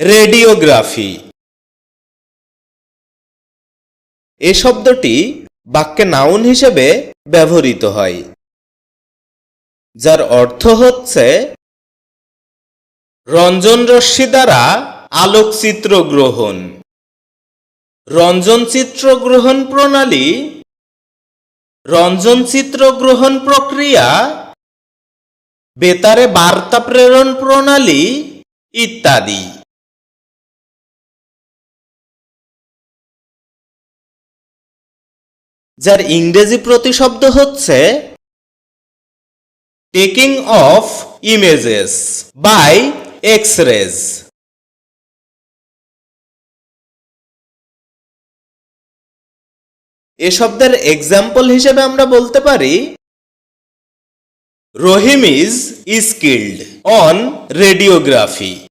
Radiography. এ শব্দটি বাক্যে noun হিসেবে ব্যবহৃত হয়, যার অর্থ হচ্ছে রঞ্জন রশ্মি দ্বারা আলোকচিত্র গ্রহণ। রঞ্জন চিত্র গ্রহণ প্রণালী, রঞ্জন চিত্র গ্রহণ প্রক্রিয়া, বেতারে বার্তা প্রেরণ প্রণালী ইত্যাদি। যার ইংরেজি প্রতিশব্দ হচ্ছে taking off images by X rays এ শব্দের এক্সাম্পল হিসেবে আমরা বলতে পারি, Rahim is skilled on radiography.